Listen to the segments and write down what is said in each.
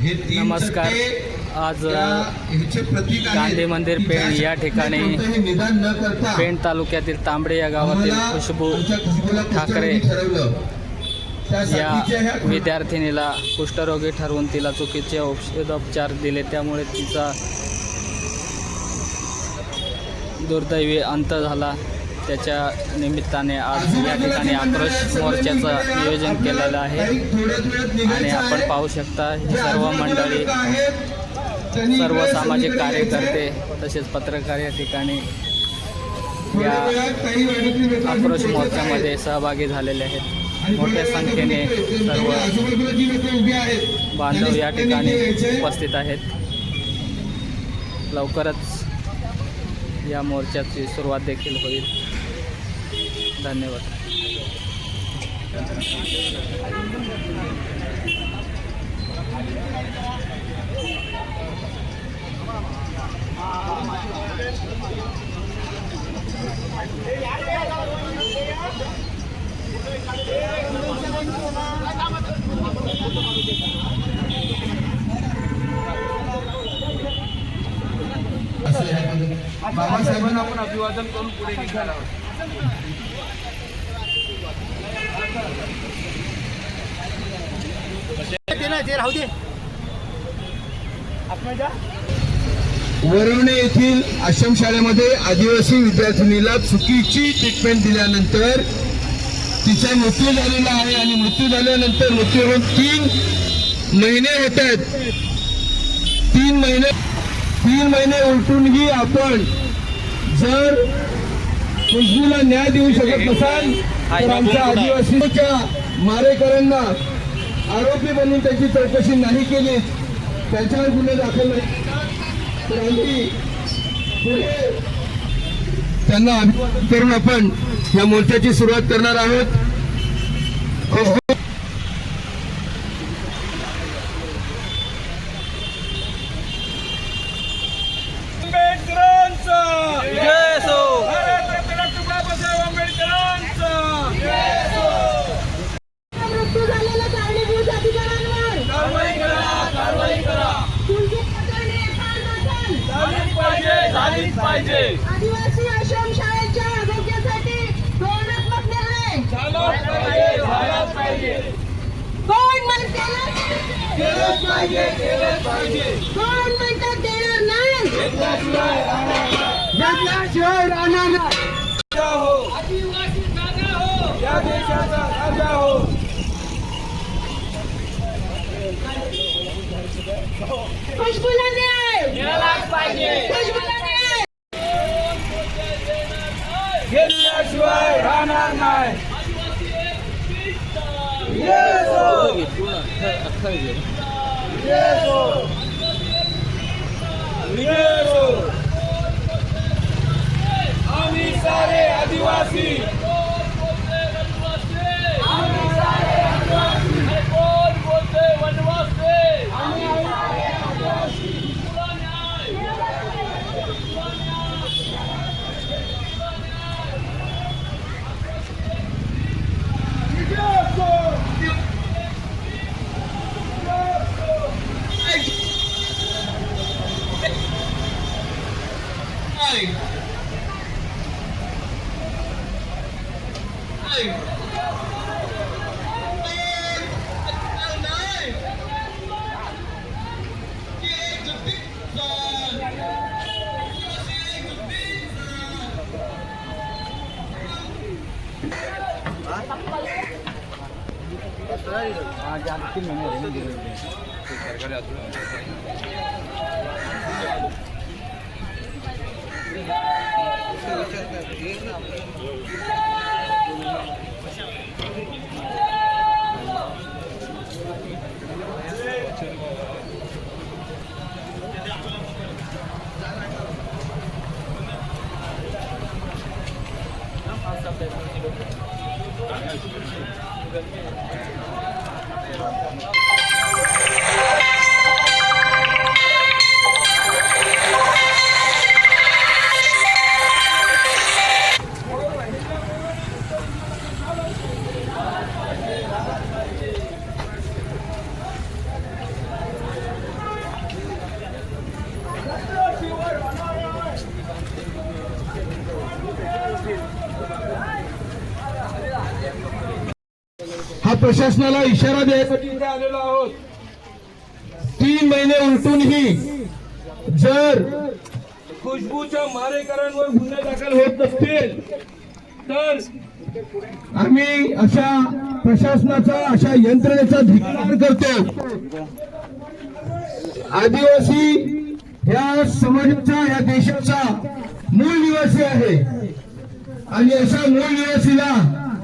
नमस्कार. आज गांधी मंदिर पेण या ठिकाणी पेण तालुक्यातील तांबडे या गावातील खुशबू ठाकरे या विद्यार्थिनीला कुष्ठरोगी ठरवून तिला चुकीचे औषधोपचार दिले. त्यामुळे तिचा दुर्दैवी अंत झाला. त्याच्या निमित्ताने आज या ठिकाणी आक्रोश मोर्चाचं नियोजन केलेलं आहे. आणि आपण पाहू शकता ही सर्व मंडळी सर्व सामाजिक कार्यकर्ते तसेच पत्रकार या ठिकाणी या आक्रोश मोर्चामध्ये सहभागी झालेले आहेत. मोठ्या संख्येने सर्व बांधव या ठिकाणी उपस्थित आहेत. लवकरच या मोर्चाची सुरुवात देखील होईल धन्यवाद असं ह्या पद्धतीने. बाबासाहेबांना आपण अभिवादन करून पुढे निघाला वरवणे येथील आश्रमशाळेमध्ये आदिवासी विद्यार्थिनीला चुकीची ट्रीटमेंट दिल्यानंतर तिचा मृत्यू झालेला आहे आणि मृत्यू झाल्यानंतर मृत्यू होऊन तीन महिने होत आहेत. तीन महिने तीन महिने उलटूनही आपण जर खुशबूला न्याय देऊ शकत नसाल तर आमच्या आदिवासीच्या मारेकरांना आरोपी बनवून त्याची चौकशी नाही केली त्यांच्यावर गुन्हे दाखल नाही. तर आम्ही पुढे त्यांना अभिवादन करून आपण या मोर्चाची सुरुवात करणार आहोत खुशबू आंबेडकरांचा जय सो भारतरत्न बाबासाहेब आंबेडकरांचा मृत्यू झालेल्या कारणीभूत अधिकाऱ्यांवर कारवाई करा कारवाई करा तुमची प्रकरणे फार दाखल झालीच पाहिजे झालीच पाहिजे आदिवासी आश्रमशाळेच्या आरोग्यासाठी धोरणात्मक निर्णय झालाच पाहिजे झालाच पाहिजे कोण म्हणते केलंच पाहिजे केलंच पाहिजे. कोण म्हणतात देणार नाही. घेतल्याशिवाय राहणार नाही. घेतल्याशिवाय राहणार नाही. राजा हो. आदिवासी राजा हो. या देशाचा राजा हो. खुशबूला न्याय. केलाच पाहिजे. खुशबूला न्याय. घेतल्याशिवाय राहणार नाही. Yes, आम्ही सारे आदिवासी प्रशासनाला इशारा द्यायसाठी इथे आलेलो आहोत. तीन महिने उलटूनही जर खुशबूच्या मारेकरांवर गुन्हे दाखल होत नसतील तर आम्ही अशा प्रशासनाचा अशा यंत्रणेचा धिक्कार करतो. आदिवासी या समाजाचा या देशाचा मूळ निवासी आहे. आणि अशा मूळ निवासीला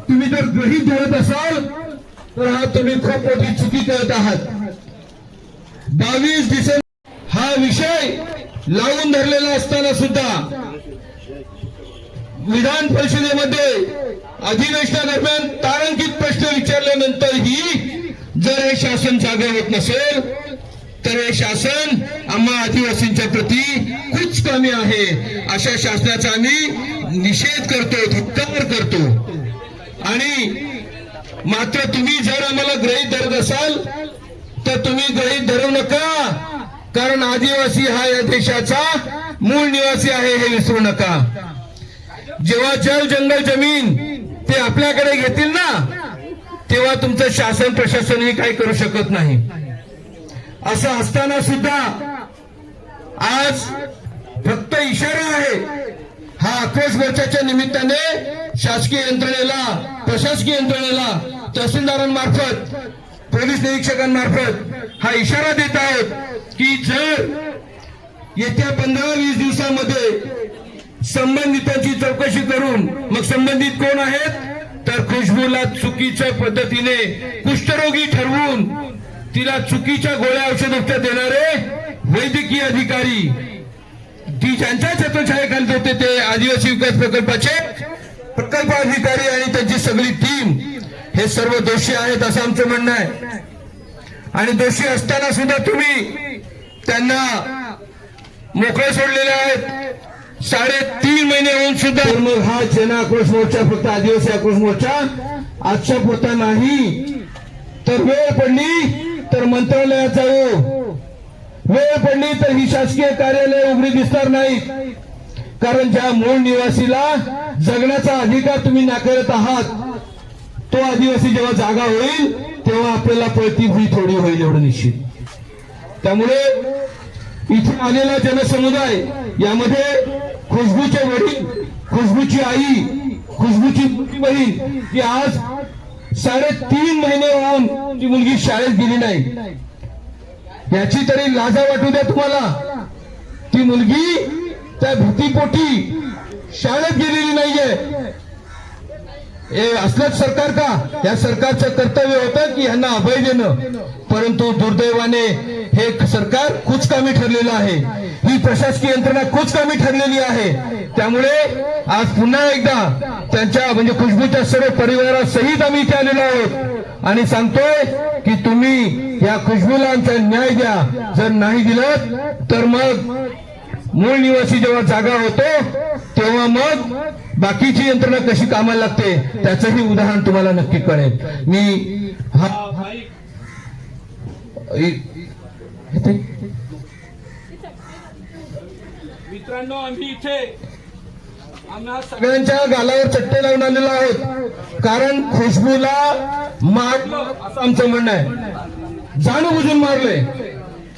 तुम्ही जर गृहीत धरत असाल तर हा तुम्ही खूप मोठी चुकी करत आहात. बावीस डिसेंबर हा विषय लावून धरलेला असताना सुद्धा विधान परिषदेमध्ये अधिवेशनादरम्यान तारांकित प्रश्न विचारल्यानंतरही जर हे शासन जागे होत नसेल तर हे शासन आम्हा आदिवासींच्या प्रती खूप कमी आहे. अशा शासनाचा आम्ही निषेध करतो धिक्कार करतो आणि मात्र तुम्ही जर आम्हाला ग्रहित धरत असाल तर तुम्ही गृहीत धरू नका. कारण आदिवासी हा या देशाचा मूळ निवासी आहे हे विसरू नका. जेव्हा जल जंगल जमीन ते आपल्याकडे घेतील ना तेव्हा तुमचं शासन प्रशासनही काही करू शकत नाही. असं असताना सुद्धा आज फक्त इशारा आहे हा आक्रोश मोर्चाच्या निमित्ताने शासकीय यंत्रणेला प्रशासकीय यंत्रणेला तहसीलदारांमार्फत पोलीस निरीक्षकांमार्फत हा इशारा देत आहोत की जर येत्या पंधरा वीस दिवसामध्ये संबंधितांची चौकशी करून मग संबंधित कोण आहेत तर खुशबूला चुकीच्या पद्धतीने कुष्ठरोगी ठरवून तिला चुकीच्या गोळ्या औषध उपचार देणारे वैद्यकीय अधिकारी त्यांच्या ज्यांच्या छत्रछायाखाली होते ते आदिवासी विकास प्रकल्पाचे प्रकल्प अधिकारी आणि त्यांची सगळी टीम हे सर्व दोषी आहेत असं आमचं म्हणणं आहे. आणि दोषी असताना सुद्धा तुम्ही त्यांना मोकळे सोडलेले आहेत. साडेतीन महिने होऊन सुद्धा मग हा जन आक्रोश मोर्चा फक्त आदिवासी आक्रोश मोर्चा आजच्या पुरता नाही तर वेळ पडली तर मंत्रालयात जाऊ. वेळ पडली तर ही शासकीय कार्यालय उघडी दिसणार नाही. कारण ज्या मूळ निवासीला जगण्याचा अधिकार तुम्ही नाकारत आहात तो आदिवासी जेव्हा जागा होईल तेव्हा आपल्याला पळती भुई थोडी होईल एवढं निश्चित. त्यामुळे इथे आलेला जनसमुदाय यामध्ये खुशबूचे वडील खुशबूची आई खुशबूची मोठी बहीण की आज साडेतीन महिने होऊन ती मुलगी शाळेत गेली नाही. याची तरी लाजा वाटू द्या तुम्हाला. ती मुलगी त्या भीतीपोटी शाळेत गेलेली नाहीये. हे असलंच सरकार का? या सरकारचं कर्तव्य होतं की यांना अभय देणं. परंतु दुर्दैवाने हे सरकार कुचकामी ठरलेलं आहे. ही प्रशासकीय यंत्रणा कुचकामी ठरलेली आहे. त्यामुळे आज पुन्हा एकदा त्यांच्या म्हणजे खुशबूच्या सर्व परिवारासहित आम्ही इथे आलेलो आहोत. आणि सांगतोय की तुम्ही या खुशबूला आमचा न्याय द्या. जर नाही दिलं तर मग मूळ निवासी जेव्हा जागा होतो तेव्हा मग बाकीची यंत्रणा कशी कामाला लागते त्याचंही उदाहरण तुम्हाला नक्की कळेल. मी हा मित्रांनो आम्ही इथे सगळ्यांच्या गालावर चट्टे लावून आलेलो आहोत. कारण खुशबूला मारलं असं आमचं म्हणणं आहे. जाणून मारले मारलंय.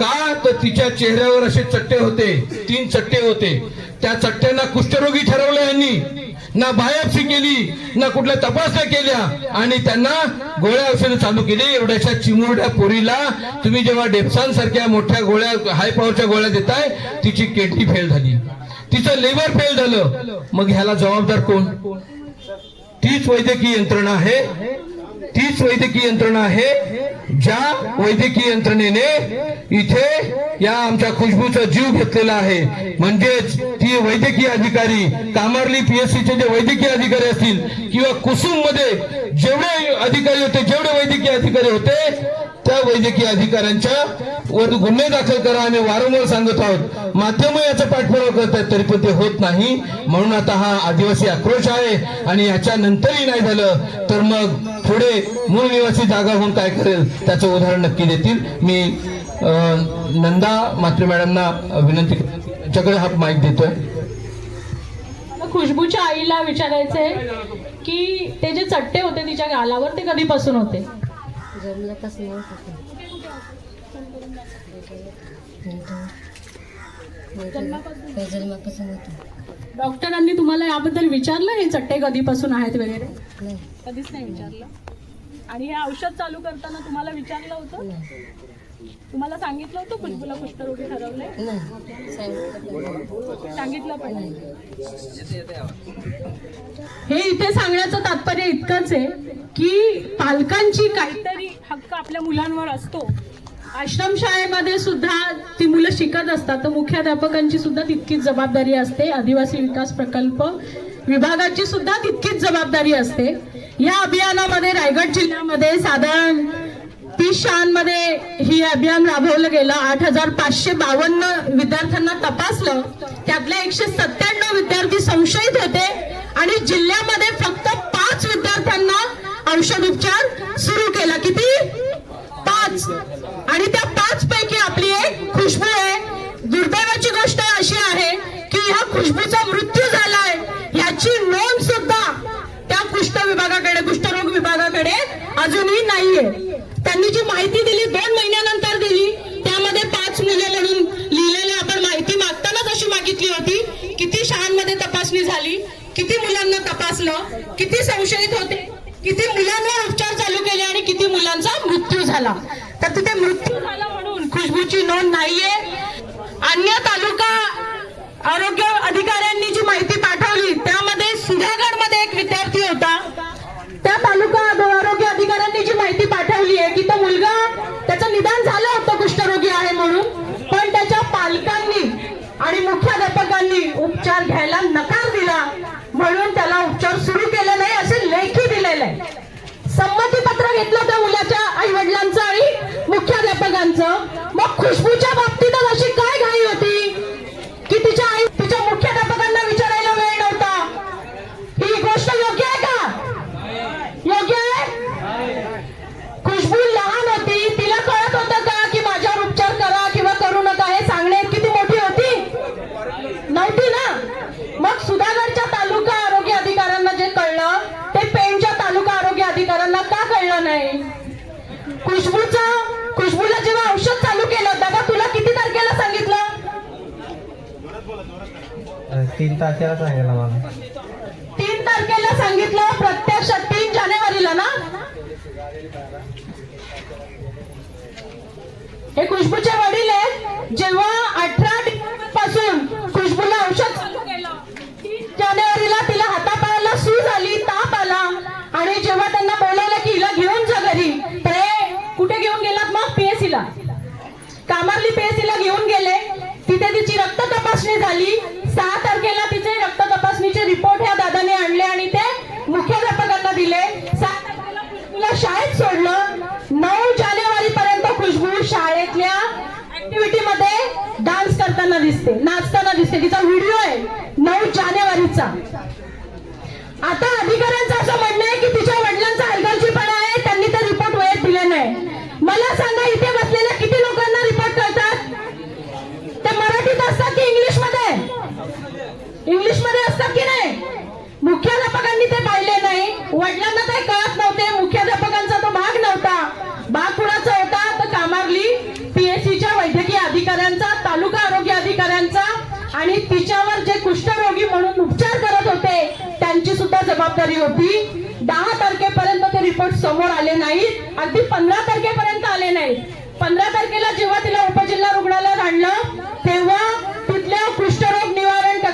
का तर तिच्या चेहऱ्यावर असे चट्टे होते? तीन चट्टे होते. त्या चट्ट्यांना कुष्ठरोगी ठरवलं यांनी. ना बायोप्सी केली ना कुठल्या तपासण्या केल्या. आणि त्यांना गोळ्या औषधं चालू केली. एवढ्याशा चिमुरड्या पोरीला तुम्ही जेव्हा डेप्सांसारख्या मोठ्या गोळ्या हाय पॉवरच्या गोळ्या देताय तिची केटी फेल झाली. तिचं लेबर फेल झालं. मग ह्याला जबाबदार कोण? तीच वैद्यकीय यंत्रणा आहे. तीच वैद्यकीय यंत्रणा आहे. ज्या वैद्यकीय यंत्रणेने इथे या आमच्या खुशबूचा जीव घेतलेला आहे. म्हणजेच ती वैद्यकीय अधिकारी कामारली पीएससीचे जे वैद्यकीय अधिकारी असतील किंवा कुसुममध्ये जेवढे अधिकारी होते जेवढे वैद्यकीय अधिकारी होते त्या वैद्यकीय अधिकाऱ्यांच्या वर गुन्हे दाखल करा आम्ही वारंवार सांगत आहोत. माध्यम याचा पाठपुरावा करतात तरी पण ते होत नाही. म्हणून आता हा आदिवासी आक्रोश आहे आणि याच्या नंतरही नाही झालं तर मग पुढे मूळ निवासी जागा होऊन काय करेल त्याचं उदाहरण नक्की देतील. मी नंदा मात्रे मॅडमना विनंती करतो. त्यांच्याकडे हा माईक देतोय. खुशबूच्या आईला विचारायचंय की ते जे चट्टे होते तिच्या गालावर ते कधीपासून होते? जन्मापासून. होतं. डॉक्टरांनी तुम्हाला याबद्दल विचारलं? हे चट्टे कधीपासून आहेत वगैरे? नाही. कधीच नाही विचारलं. आणि हे औषध चालू करताना तुम्हाला विचारलं होतं? तुम्हाला सांगितलं होतं खुशबूला कुष्ठरोगी ठरवलंय? नाही. सांगितलं सांगितलं पण हे इथे सांगण्याचं तात्पर्य इतकंच आहे की पालकांची काहीतरी हक्क आपल्या मुलांवर असतो. आश्रमशाळेमध्ये सुद्धा ती मुलं शिकत असतात. तर मुख्याध्यापकांची सुद्धा तितकीच जबाबदारी असते. आदिवासी विकास प्रकल्प विभागाची सुद्धा तितकीच जबाबदारी असते. या अभियानामध्ये रायगड जिल्ह्यामध्ये साधारण तीस शाळांमध्ये ही अभियान राबवलं गेलं. आठ हजार पाचशे बावन्न विद्यार्थ्यांना तपासलं. त्यातले एकशे सत्त्याण्णव विद्यार्थी संशयित होते आणि जिल्ह्यामध्ये फक्त पाच विद्यार्थ्यांना औषध उपचार सुरू केला. किती? पाच. आणि त्या पाच पैकी आपली एक खुशबू आहे. दुर्दैवाची गोष्ट अशी आहे की ह्या खुशबूचा मृत्यू झालाय याची नोंद सुद्धा त्या कुष्ठ विभागाकडे कुष्ठरोग विभागाकडे अजूनही नाहीये. जी माहिती दिली दोन महिन्यानंतर दिली त्यामध्ये पाच मुले म्हणून लिहिलेली आपण माहिती मागतानाच अशी मागितली होती किती शाळांमध्ये तपासणी झाली किती मुलांना तपासलं किती संशयित होते किती मुलांवर उपचार चालू केले आणि किती मुलांचा मृत्यू झाला. तर तिथे मृत्यू झाला म्हणून खुशबूची नोंद नाहीये. अन्य तालुका आरोग्य अधिकारी जी माहिती पाठवली त्यामध्ये सुधागडमध्ये एक विद्यार्थी होता त्या तालुका आरोग्य अधिकाऱ्यांनी जी माहिती पाठवली आहे की तो मुलगा त्याचं निदान झालं होतं कुष्ठरोगी आहे म्हणून पण त्याच्या पालकांनी आणि मुख्याध्यापकांनी उपचार घ्यायला नकार दिला म्हणून त्याला उपचार सुरू केले नाही असे लेखी दिलेले आहे संमती पत्र घेतलं त्या मुलाच्या आई वडिलांचं आणि मुख्याध्यापकांचं. मग खुशबूच्या बाबतीत तीन तारखेला सांगितलं मला. तीन तारखेला सांगितलं प्रत्यक्ष तीन जानेवारीला ना? हे खुशबूचे वडील आहेत. जेव्हा अठरा पासून खुशबूला औषध जानेवारीला तिला हातापायाला सूज आली ताप आला आणि जेव्हा त्यांना बोलावलं की हिला घेऊन जा घरी. तर कुठे घेऊन गेलात मग? पीएससीला कामारली पीएससीला घेऊन गेले. तिथे तिची रक्त तपासणी झाली. रिपोर्ट ह्या दादाने आणले आणि ते मुख्याध्यापकांना दिले. खुशबूला शाळेत सोडलं. नऊ जानेवारी पर्यंत खुशबू शाळेतल्या ऍक्टिव्हिटी मध्ये डान्स करताना दिसते. नाचताना दिसते. तिचा व्हिडिओ आहे. नऊ जानेवारीचा. आता अधिकाऱ्यांचं असं म्हणणं आहे की तिच्या वडिलांचा हलगर्जीपणा आहे. त्यांनी ते रिपोर्ट वेळेत दिले नाही. मला सांगा इथे बसलेल्या किती लोकांना रिपोर्ट करतात? ते मराठीत असतात की इंग्लिशमध्ये इंग्लिशमध्ये असतात वडिलांनी ते पाहिले नाही. वडिलांना ते कळत नव्हते. मुख्याध्यापकांचा तो भाग नव्हता. भाग कुणाचा होता तर कामारली पीएससीच्या वैद्यकीय अधिकाऱ्यांचा तालुका आरोग्य अधिकाऱ्यांचा आणि तिच्यावर जे कुष्ठरोगी म्हणून उपचार करत होते त्यांची सुद्धा जबाबदारी होती. दहा तारखेपर्यंत ते रिपोर्ट समोर आले नाहीत. अगदी पंधरा तारखेपर्यंत आले नाहीत. पंधरा तारखेला जेव्हा तिला उपजिल्हा रुग्णालयात आणलं तेव्हा तिथल्या कुष्ठरोग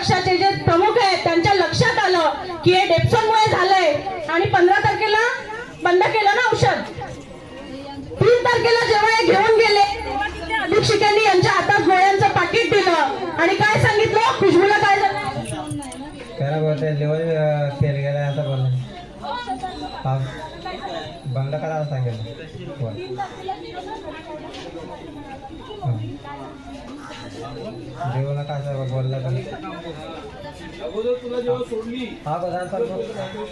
पक्षाचे जे प्रमुख आहेत त्यांच्या लक्षात आलं की हे डेप्सोनमुळे झालंय. आणि पंधरा तारखेला बंद केलं ना औषध? तीन तारखेला जेव्हा हे घेऊन गेले तेव्हा यांच्या हातात गोळ्यांचं पाकिट दिलं. आणि काय सांगितलं? खुशबूला काय झालं? बोलते लेवल फेल गेला असं बंद करायला सांगितलं. देवाला काय सांग बोलला का अगोदर तुला जेव्हा सोडली हा बघा सर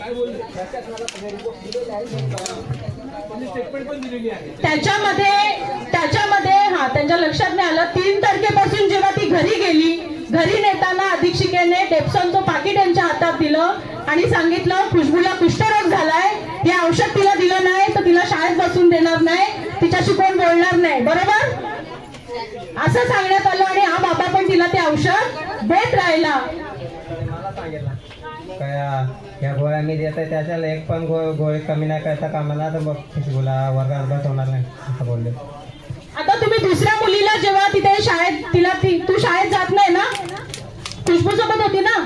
काय बोलले? स्टेटमेंट पण दिलेली आहे. त्याच्यामध्ये त्याच्यामध्ये हा त्यांच्या लक्षात नाही आलं. तीन तारखेपासून जेव्हा ती घरी गेली घरी नेताना अधीक्षिकेने डेप्सॉनचं पाकिट यांच्या हातात दिलं आणि सांगितलं खुशबूला कुष्ठरोग झालाय. हे औषध तिला दिलं नाही तर तिला शाळेत बसून देणार नाही. तिच्याशी कोण बोलणार नाही. बरोबर? असं सांगण्यात आलं आणि हा बाबा पण तिला ते औषध. देत राहिला. काय या गोळ्या मी देत आहे त्याच्याला एक पण गो गोळी कमी नाही करता कामाला. तर मग खुशबूला वर्गात बसवणार नाही असं बोलले. आता तुम्ही दुसऱ्या मुलीला जेव्हा तिथे शाळेत तिला ती तू शाळेत जात नाही ना? खुशबू सोबत होती ना?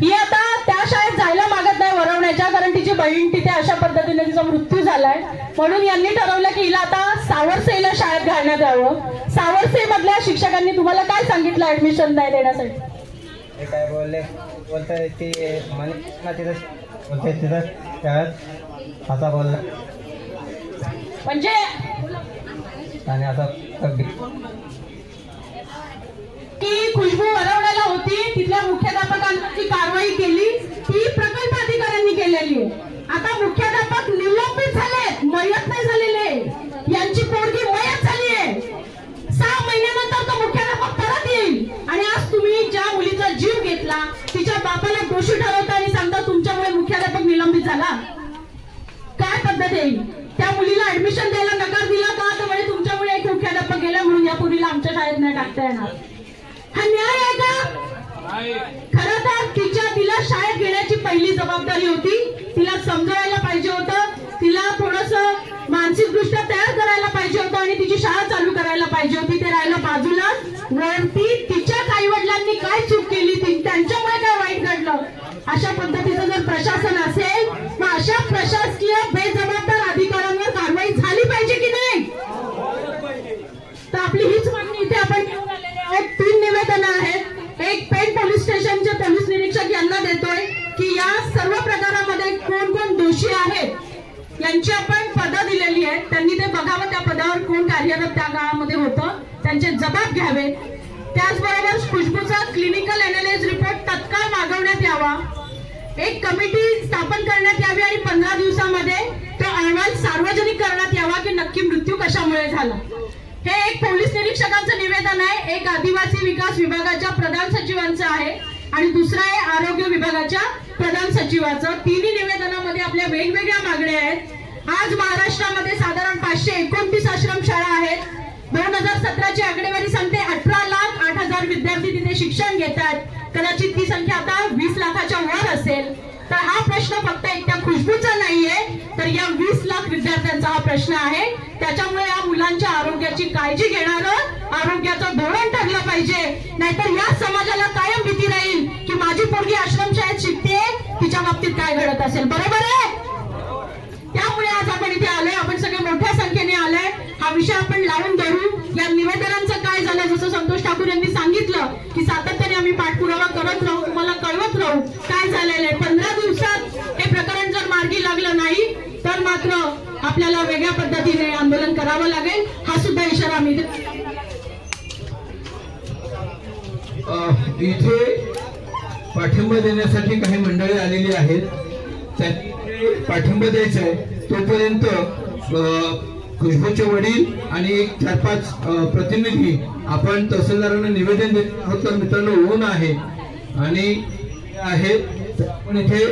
ही आता त्या शाळेत जायला मागत नाही वरवण्याच्या कारण तिची बहीण तिथे अशा पद्धतीने तिचा मृत्यू झालाय. म्हणून यांनी ठरवलं की हिला आता सावरसेला शाळेत घालण्यात यावं. सावरसे मधल्या शिक्षकांनी तुम्हाला काय सांगितलं ऍडमिशन नाही देण्यासाठी? काय बोलले? बोलते ती बोलते तिथं. शाळेत. असा बोलला. म्हणजे आणि की खुशबू वरवण्याला होती. तिथल्या मुख्याध्यापकांनी जी कारवाई केली. ती प्रकल्प अधिकाऱ्यांनी केलेली आता मुख्याध्यापक निलंबित झाले मयत नाही झालेले. यांची पोरगी मयत झाली आहे सहा महिन्यानंतर तो मुख्याध्यापक परत येईल. आणि आज तुम्ही ज्या मुलीचा जीव घेतला तिच्या बापाला दोषी ठरवता आणि सांगता तुमच्यामुळे मुख्याध्यापक निलंबित झाला. काय पद्धत ही? त्या मुलीला ऍडमिशन द्यायला नकार दिला का? तर म्हणे तुमच्यामुळे एक मुख्याध्यापक गेला म्हणून या मुलीला आमच्या शाळेत नाही टाकता येणार. हा न्याय आहे का? खरं तर तिला शाळेत घेण्याची पहिली जबाबदारी होती. तिला समजवायला पाहिजे होतं. तिला थोडस मानसिक दृष्ट्या तयार करायला पाहिजे होतं आणि तिची शाळा चालू करायला पाहिजे होती. ते राहिलं बाजूला. वरती तिच्या आई वडिलांनी काय चूक केली ती त्यांच्यामुळे काय वाईट घडलं? अशा पद्धतीचं जर प्रशासन असेल मग अशा प्रशासकीय बेजबाबदार अधिकाऱ्यांवर कारवाई झाली पाहिजे की नाही? तर आपली हीच मागणी इथे आपण तीन निवेदनं आहेत. एक पेण पोलीस स्टेशनचे पोलीस निरीक्षक यांना देतोय की या सर्व प्रकारामध्ये कोण कोण दोषी आहेत यांची आपण पदं दिलेली आहेत. त्यांनी ते बघावं त्या पदावर कोण कार्यरत त्या काळामध्ये होतं त्यांचे जबाब घ्यावे. त्याचबरोबर खुशबूचा क्लिनिकल अनालिस रिपोर्ट तत्काळ मागवण्यात यावा. एक कमिटी स्थापन करण्यात यावी आणि पंधरा दिवसामध्ये तो अहवाल सार्वजनिक करण्यात यावा की नक्की मृत्यू कशामुळे झाला. हे एक पोलीस निरीक्षकांचं निवेदन आहे. एक आदिवासी विकास विभागाच्या प्रधान सचिवांचं आहे आणि दुसरं आहे आरोग्य विभागाच्या प्रधान सचिवाचं. तिन्ही निवेदनामध्ये आपल्या वेगवेगळ्या मागण्या आहेत. आज महाराष्ट्रामध्ये साधारण पाचशे एकोणतीस आश्रम शाळा आहेत. दोन हजार सतराची आकडेवारी सांगते अठरा लाख आठ हजार विद्यार्थी तिथे शिक्षण घेतात. कदाचित ती संख्या आता वीस लाखाच्या वर असेल. तर हा प्रश्न फक्त एकट्या खुशबूचा नाहीये तर या वीस लाख विद्यार्थ्यांचा हा प्रश्न आहे. त्याच्यामुळे या मुलांच्या आरोग्याची काळजी घेणारं आरोग्याचं धोरण ठरलं पाहिजे. नाहीतर या समाजाला कायम भीती राहील की माझी पोरगी आश्रमशाळेत शिकते तिच्या बाबतीत काय घडत असेल. बरोबर आहे? त्यामुळे आज आपण इथे आलोय. आपण सगळे मोठ्या संख्येने आलोय. हा विषय आपण लावून धरू. या निवेदनांचं काय झालं? जसं संतोष ठाकूर यांनी सांगितलं की सातत्याने आम्ही पाठपुरावा करत राहू तुम्हाला कळवत राहू. काय झालेलं आहे? पंधरा दिवसात हे प्रकरण जर मार्गी लागलं नाही तर मात्र आपल्याला वेगळ्या पद्धतीने आंदोलन करावं लागेल. हा सुद्धा इशारा आम्ही इथे इथे पाठिंबा देण्यासाठी काही मंडळी आलेली आहेत. त्यांनी पाठिंबा द्यायचा आहे. तोपर्यंत खुशबूचे वडील आणि एक चार पाच प्रतिनिधी आपण तहसीलदारांना निवेदन देत आहोत. तर मित्रांनो ऊन आहे आणि आहे. आपण इथे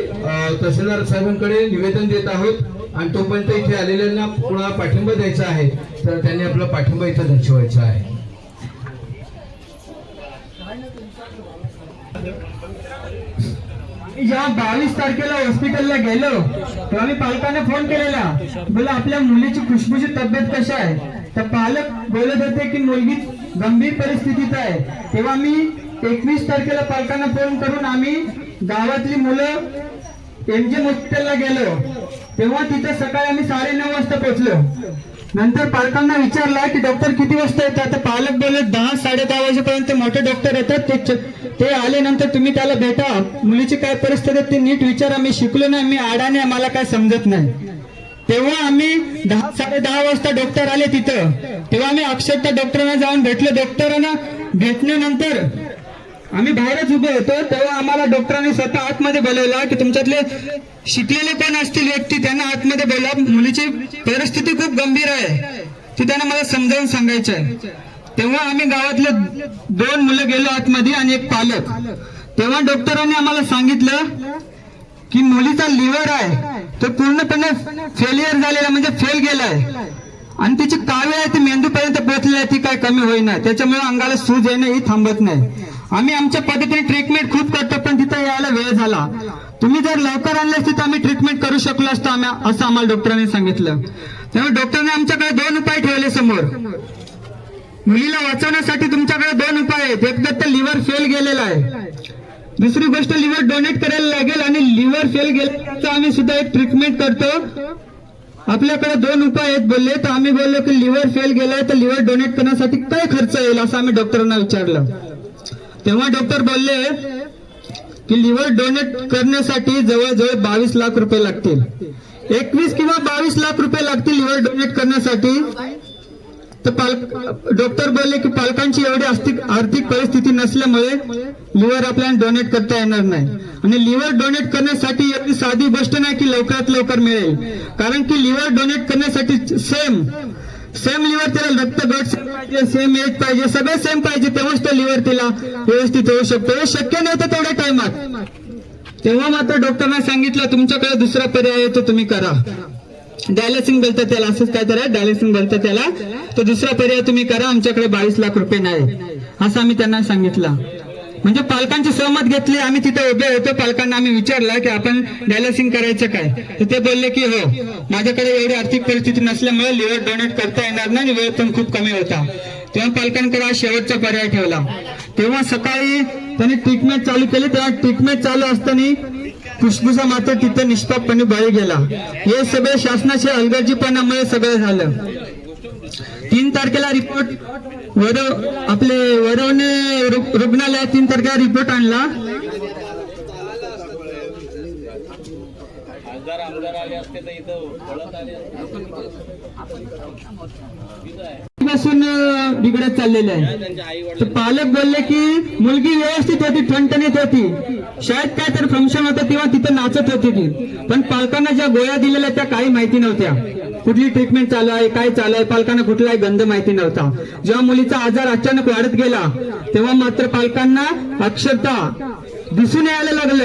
तहसीलदार साहेबांकडे निवेदन देत आहोत. आणि तोपर्यंत इथे आलेल्यांना पुन्हा पाठिंबा द्यायचा आहे. तर त्यांनी आपला पाठिंबा इथं दर्शवायचा आहे. जेव्हा बावीस तारखेला हॉस्पिटलला गेलो तेव्हा मी पालकांना फोन केलेला. बोला आपल्या मुलीची खुशबूची तब्येत कशी आहे? तर पालक बोलत होते की मुलगी गंभीर परिस्थितीत आहे. तेव्हा मी एकवीस तारखेला पालकांना फोन करून आम्ही गावातली मुलं एम जी हॉस्पिटलला गेलो. तेव्हा तिथं सकाळी आम्ही साडे नऊ वाजता पोहोचलो. नंतर पालकांना विचारला की डॉक्टर किती वाजता येतात? तर पालक बोलले दहा साडे दहा वाजेपर्यंत मोठे डॉक्टर येतात. ते ते आल्यानंतर तुम्ही त्याला भेटा. मुलीची काय परिस्थिती ते नीट विचारा. मी शिकलो नाही मी आडाने आम्हाला मला काय समजत नाही. तेव्हा आम्ही दहा साडे दहा वाजता डॉक्टर आले तिथं. तेव्हा आम्ही अक्षरशः डॉक्टरांना जाऊन भेटलो. डॉक्टरांना भेटल्यानंतर आम्ही बाहेरच उभे होतो तेव्हा आम्हाला डॉक्टरांनी स्वतः आतमध्ये बोलवला की तुमच्यातले शिकलेले कोण असतील व्यक्ती त्यांना आतमध्ये बोला मुलीची परिस्थिती खूप गंभीर आहे. ती त्यांना मला समजावून सांगायचं आहे. तेव्हा आम्ही गावातले दोन मुलं गेलो आतमध्ये आणि एक पालक. तेव्हा डॉक्टरांनी आम्हाला सांगितलं की मुलीचा लिव्हर आहे तो पूर्णपणे फेलियर झालेला म्हणजे फेल गेलाय. आणि तिची कावे आहे ती मेंदूपर्यंत पोहोचली आहे ती काय कमी होईना त्याच्यामुळे अंगाला सूज येणं ही थांबत नाही. आम्ही आमच्या पद्धतीने ट्रीटमेंट खूप करतो पण तिथं यायला वेळ झाला. तुम्ही जर लवकर आणले असते तर आम्ही ट्रीटमेंट करू शकलो असतो आम्ही असं आम्हाला डॉक्टरांनी सांगितलं. त्यामुळे डॉक्टरने आमच्याकडे दोन उपाय ठेवले समोर. मुलीला वाचवण्यासाठी तुमच्याकडे दोन उपाय आहेत. एक तर लिव्हर फेल गेलेला आहे. दुसरी गोष्ट लिव्हर डोनेट करायला लागेल आणि लिव्हर फेल गेल्याचं आम्ही सुद्धा एक ट्रीटमेंट करतो. आपल्याकडे दोन उपाय आहेत बोलले तर आम्ही बोललो की लिव्हर फेल गेलाय तर लिव्हर डोनेट करण्यासाठी काय खर्च येईल असं आम्ही डॉक्टरांना विचारलं. तेव्हा डॉक्टर बोलले की लिव्हर डोनेट करण्यासाठी जवळजवळ बावीस लाख रुपये लागतील. एकवीस किंवा बावीस लाख रुपये लागतील लिव्हर डोनेट करण्यासाठी. तर पालक डॉक्टर बोलले की पालकांची एवढी आर्थिक आर्थिक परिस्थिती नसल्यामुळे लिव्हर आपल्याला डोनेट करता येणार नाही. आणि लिव्हर डोनेट करण्यासाठी एवढी साधी गोष्ट नाही की लवकरात लवकर मिळेल. कारण की लिव्हर डोनेट करण्यासाठी सेम सेम लिव्हर तिला रक्त गट पाहिजे सेम एज पाहिजे सगळं सेम पाहिजे तेव्हाच तो लिव्हर तिला व्यवस्थित होऊ शकतो. हे शक्य नव्हतं तेवढ्या टायमात तेव्हा मात्र डॉक्टरना सांगितलं तुमच्याकडे दुसरा पर्याय आहे तो तुम्ही करा. डायलिसिंग बोलतात त्याला असंच काय तर डायलिसिंग बोलतात त्याला तो दुसरा पर्याय तुम्ही करा आमच्याकडे बावीस लाख रुपये नाही. असं आम्ही त्यांना सांगितलं. म्हणजे पालकांची सहमत घेतली आम्ही तिथे उभे होतो पालकांना आम्ही विचारलं की आपण डायलिसिंग करायचं काय? तर ते बोलले की हो माझ्याकडे एवढी आर्थिक परिस्थिती नसल्यामुळे लिव्हर डोनेट करता येणार नाही आणि वेळ पण खूप कमी होता. तेव्हा पालकांकडे हा शेवटचा पर्याय ठेवला. तेव्हा सकाळी त्यांनी ट्रीटमेंट चालू केली तेव्हा ट्रीटमेंट चालू असताना फुसफुसा मात्र तिथे निष्पापपणे बळी गेला. हे सगळे शासनाच्या अलगर्जीपणामुळे सगळं झालं. तीन तारखेला रिपोर्ट वरव आपले वरवणे रुग्णालयात तीन तारखेला रिपोर्ट आणला. पासून अं, बिघडत चाललेले आहे. पालक बोलले की मुलगी व्यवस्थित होती ठणठणीत होती. शाळेत काय तर फंक्शन होतं तेव्हा तिथं नाचत होती ती. पण पालकांना ज्या गोळ्या दिलेल्या त्या काही माहिती नव्हत्या. कुठली ट्रीटमेंट चालू आहे काय चालू आहे पालकांना कुठलाही गंध माहिती नव्हता. जेव्हा मुलीचा आजार अचानक वाढत गेला तेव्हा मात्र पालकांना अक्षरता दिसून यायला लागलं.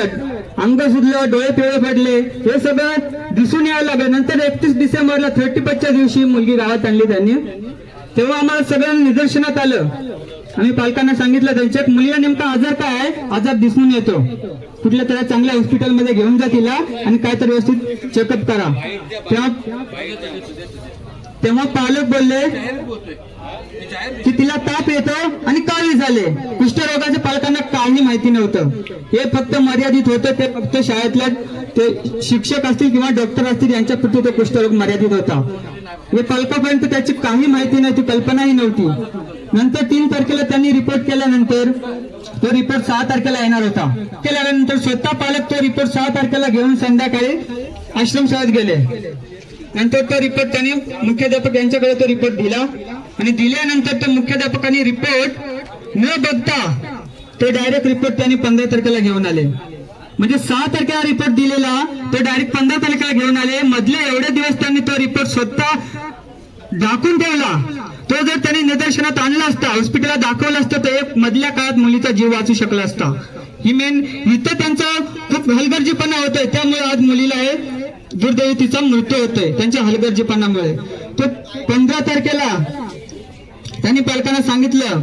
अंग सुजलं डोळे पिवळे पडले. हे सगळं दिसून यायला लागलं. नंतर एकतीस डिसेंबरला थर्टी च्या दिवशी मुलगी गावात आणली त्यांनी. तेव्हा आम्हाला सगळ्यांना निदर्शनात आलं. आम्ही पालकांना सांगितलं त्यांच्यात मुलीला नेमका आजार काय आहे? आजार दिसून येतो. कुठल्या तरी चांगल्या हॉस्पिटलमध्ये घेऊन जा तिला आणि काय तर व्यवस्थित चेकअप करा. तेव्हा तेव्हा पालक बोलले की तिला ताप येतो आणि काळी झाले. कुष्ठरोगाच्या पालकांना काही माहिती नव्हतं. हे फक्त मर्यादित होतं ते फक्त शाळेतल्या ते शिक्षक असतील किंवा डॉक्टर असतील यांच्या पुरते तो कुष्ठरोग मर्यादित होता. हे पालकापर्यंत त्याची काही माहिती नव्हती कल्पनाही नव्हती. नंतर तीन तारखेला त्यांनी रिपोर्ट केल्यानंतर तो रिपोर्ट सहा तारखेला येणार होता. केल्यानंतर स्वतः पालक तो रिपोर्ट सहा तारखेला घेऊन संध्याकाळी आश्रमशाळेत गेले. नंतर तो रिपोर्ट त्यांनी मुख्याध्यापक यांच्याकडे तो रिपोर्ट दिला. आणि दिल्यानंतर तो मुख्याध्यापकांनी रिपोर्ट न बघता ते डायरेक्ट रिपोर्ट त्यांनी पंधरा तारखेला घेऊन आले. म्हणजे सहा तारखेला रिपोर्ट दिलेला तो डायरेक्ट पंधरा तारखेला घेऊन आले. मधले एवढे दिवस त्यांनी तो रिपोर्ट स्वतः दाखवून ठेवला. तो जर त्यांनी निदर्शनात आणला असता हॉस्पिटलला दाखवला असतं तर एक मधल्या काळात मुलीचा जीव वाचू शकला असता. ही मेन इथं त्यांचा खूप हलगर्जीपणा होतोय. त्यामुळे आज मुलीला हे दुर्दैवी तिचा मृत्यू होतोय त्यांच्या हलगर्जीपणामुळे. तो पंधरा तारखेला त्यांनी पालकांना सांगितलं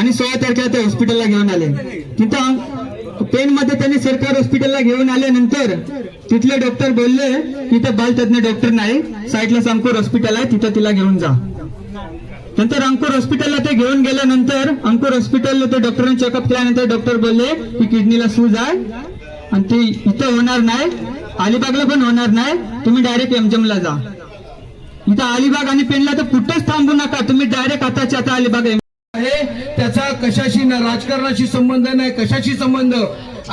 आणि सोळा तारखेला ते हॉस्पिटलला घेऊन आले. तिथं पेन मध्ये त्यांनी सरकार हॉस्पिटलला घेऊन आल्यानंतर तिथले डॉक्टर बोलले तिथे बालतज्ञ डॉक्टर नाही साईडला अंकुर हॉस्पिटल आहे तिथं तिला घेऊन जा. नंतर अंकुर हॉस्पिटलला ते घेऊन गेल्यानंतर अंकुर हॉस्पिटलला ते डॉक्टरांनी चेकअप केल्यानंतर डॉक्टर बोलले की किडनीला सूज आहे आणि ती इथं होणार नाही अलिबागला पण होणार नाही तुम्ही डायरेक्ट एमजमला जा. इथं अलिबाग आणि पेनला तर कुठंच थांबू नका. तुम्ही डायरेक्ट आताच्या आता अलिबाग आहे. त्याचा कशाशी ना राजकारणाशी संबंध नाही कशाशी संबंध?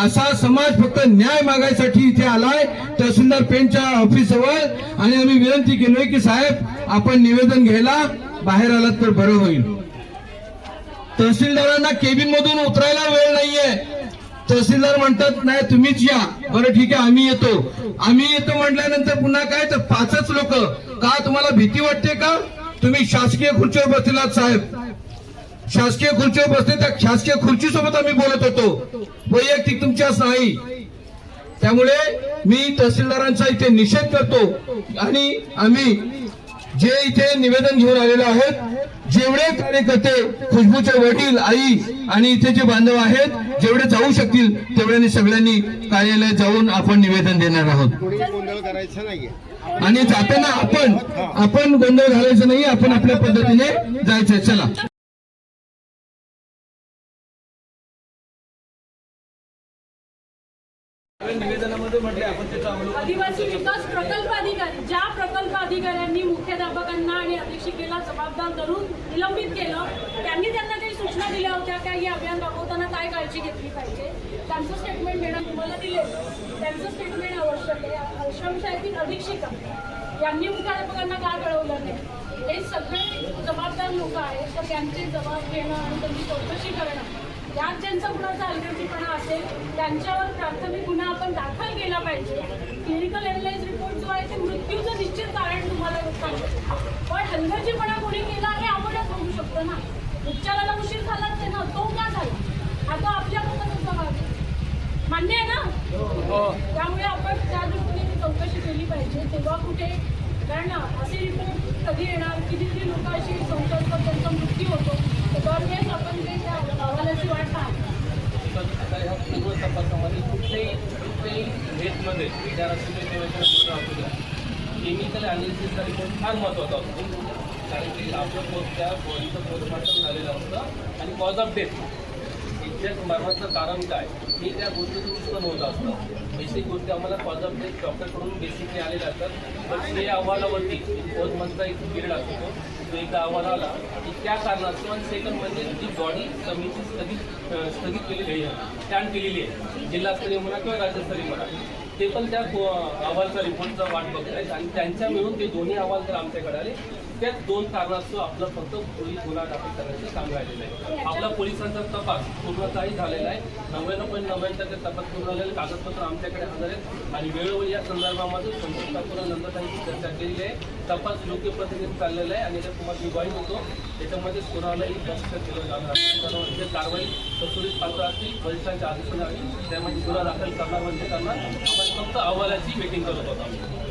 असा समाज फक्त न्याय मागायसाठी इथे आलाय. तहसीलदार पेनच्या ऑफिस जवळ आणि आम्ही विनंती केलोय की साहेब आपण निवेदन घ्यायला बाहेर आलात तर बरं होईल. तहसीलदारांना केबिन मधून उतरायला वेळ नाहीये. तहसीलदार म्हणतात नाही तुम्हीच या. बरं ठीक आहे आम्ही येतो. आम्ही येतो म्हटल्यानंतर पुन्हा काय तर पाचच लोक. का तुम्हाला भीती वाटते का? तुम्ही शासकीय खुर्चीवर बसलेलात साहेब. शासकीय खुर्चीवर बसले त्या शासकीय खुर्ची सोबत आम्ही बोलत होतो. वैयक्तिक तुमच्याच नाही. त्यामुळे मी तहसीलदारांचा इथे निषेध करतो. आणि आम्ही जे इथे निवेदन घेऊन आलेले आहेत जेवढे कार्यकर्ते खुशबूचे वडील आई आणि इथे जे बांधव आहेत जेवढे जाऊ शकतील तेवढ्याने सगळ्यांनी कार्यालयात जाऊन आपण निवेदन देणार आहोत. आणि जाताना आपण आपण गोंधळ घालायचं नाही आपण आपल्या पद्धतीने जायचंय. चला. आदिवासी विकास प्रकल्प ज्या अधिकाऱ्यांनी मुख्याध्यापकांना आणि अधीक्षिकेला जबाबदार धरून निलंबित केलं. त्यांनी त्यांना काही सूचना दिल्या होत्या का ही अभियान राबवताना काय काळजी घेतली पाहिजे? त्यांचं स्टेटमेंट देणं तुम्हाला दिले त्यांचं स्टेटमेंट आवश्यक आहे. आश्रमशाहीतील अधीक्षिका यांनी मुख्याध्यापकांना का कळवलं नाही? हे सगळे जबाबदार लोक आहेत. तर त्यांचे जबाब घेणं आणि त्यांची चौकशी करणं यात ज्यांचा कुणाचा हलगर्जीपणा असेल त्यांच्यावर प्राथमिक गुन्हा आपण दाखल केला पाहिजे. क्लिनिकल एनालाइज रिपोर्ट जो आहे ते मृत्यूचं निश्चित कारण तुम्हाला सांगेल पण हलगर्जीपणा कोणी केला हे आपणच बघू शकतो ना. उपचाराला उशीर झालाच आहे ना तो का झाला? आता आपल्या आहे. मान्य आहे ना? त्यामुळे आपण त्या दृष्टीने ती चौकशी केली पाहिजे. तेव्हा कुठे कारण असे रिपोर्ट कधी येणार? किती किती लोक अशी संशयास्पद त्यांचा मृत्यू होतो? तर आपण ते अहवालाची वाट पाहतो तपासामध्ये कुठल्याही कुठल्याही हेल्थमध्ये विचारासाठी असू द्या केमिकल अनालिसिसचा रिपोर्ट फार महत्त्वाचा असतो कारण की आपलं पोस्ट त्या बॉडीचं पोस्टमार्टम झालेलं असतं आणि कॉज ऑफ डेथ एक्झॅक्ट मरणाचं कारण काय? हे त्या गोष्टीचं उत्पन्न होत असतं. बेसिक गोष्टी आम्हाला कॉज ऑफ डेथ डॉक्टरकडून बेसिकली आलेल्या असतात. पण ते अहवालावरती मंथचा एक पिरियड असतो तो एकदा अहवाल आला की त्या कारणात किंवा सेकंड म्हणजे जी बॉडी कमीची स्थगित स्थगित केलेली आहे. स्टँड केलेली आहे. जिल्हास्तरीय म्हणा किंवा राज्यस्तरीय म्हणा. ते पण त्या अहवालचा रिपोर्टचा वाट बघत आहेत आणि त्यांच्या मिळून ते दोन्ही अहवाल तर आमच्याकडे आले. त्याच दोन कारणास्तव आपलं फक्त पोलीस गुन्हा दाखल करायचं काम राहिलेलं आहे. आपला पोलिसांचा तपास पूर्णताही झालेला आहे. नव्याण्णव पॉईंट नव्याण्णव टक्के तपास पूर्ण झालेले कागदपत्र आमच्याकडे हजर आहेत. आणि वेळोवेळी या संदर्भामध्ये संतोष ठाकूर नंदताईंची चर्चा केलेली आहे. तपास योग्य पद्धतीने चाललेला आहे आणि याच्यात तुम्हाला होतो. ग्वाही त्याच्यामध्ये कोणालाही लक्ष केलं जाणार नाही. कारवाई सुरळीत पात्र असतील वरिष्ठांच्या आदेशाने आणि त्यामध्ये गुन्हा दाखल करणार म्हणजे करणार. आपण फक्त अहवालाची मीटिंग करत होतो आम्ही.